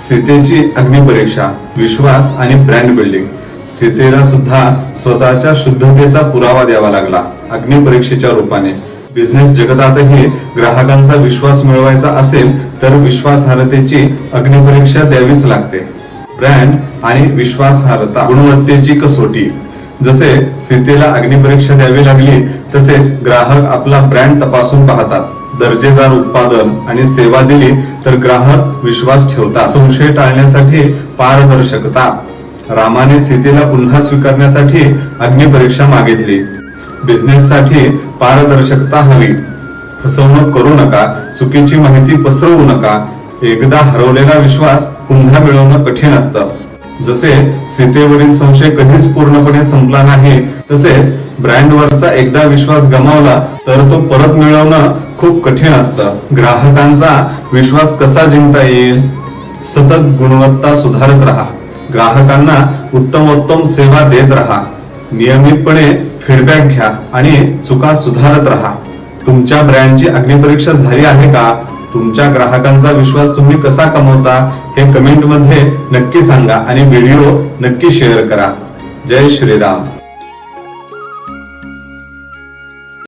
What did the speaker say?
सीतेची अग्निपरीक्षा विश्वास आणि brand building सीतेला सुद्धा स्वतःच्या शुद्धतेचा पुरावा द्यावा लागला अग्निपरीक्षेच्या रूपाने. बिझनेस जगतातही ग्राहकांचा विश्वास मिळवायचा असेल तर विश्वासार्हतेची अग्निपरीक्षा द्यावीच लागते. ब्रँड आणि विश्वासार्हता गुणवत्तेची कसोटी. जसे सीतेला अग्निपरीक्षा द्यावी लागली तसेच ग्राहक आपला ब्रँड तपासून पाहतात. दर्जेदार उत्पादन आणि सेवा दिली तर ग्राहक विश्वास ठेवतात. संशय टाळण्यासाठी पारदर्शकता. रामाने सीतेला पुन्हा स्वीकारण्यासाठी अग्निपरीक्षा मागितली. बिझनेससाठी पारदर्शकता हवी. फसवणूक करू नका चुकीची माहिती पसरवू नका. एकदा हरवलेला विश्वास पुन्हा मिळवणं कठीण असतं. जसे सीतेवरील संशय कधीच पूर्णपणे संपला नाही तसेच ब्रँडवरचा एकदा विश्वास गमावला तर तो परत मिळवणं खूप कठीण असतं. ग्राहकांचा विश्वास कसा जिंकता येईल? सतत गुणवत्ता सुधारत राहा. ग्राहकांना उत्तमोत्तम सेवा देत राहा. नियमितपणे फीडबॅक घ्या आणि चुका सुधारत राहा. तुमच्या ब्रँडची अग्निपरीक्षा झाली आहे का? तुमच्या ग्राहकांचा विश्वास तुम्ही कसा कमवता हे कमेंटमध्ये नक्की सांगा आणि व्हिडिओ नक्की शेअर करा. जय श्रीराम.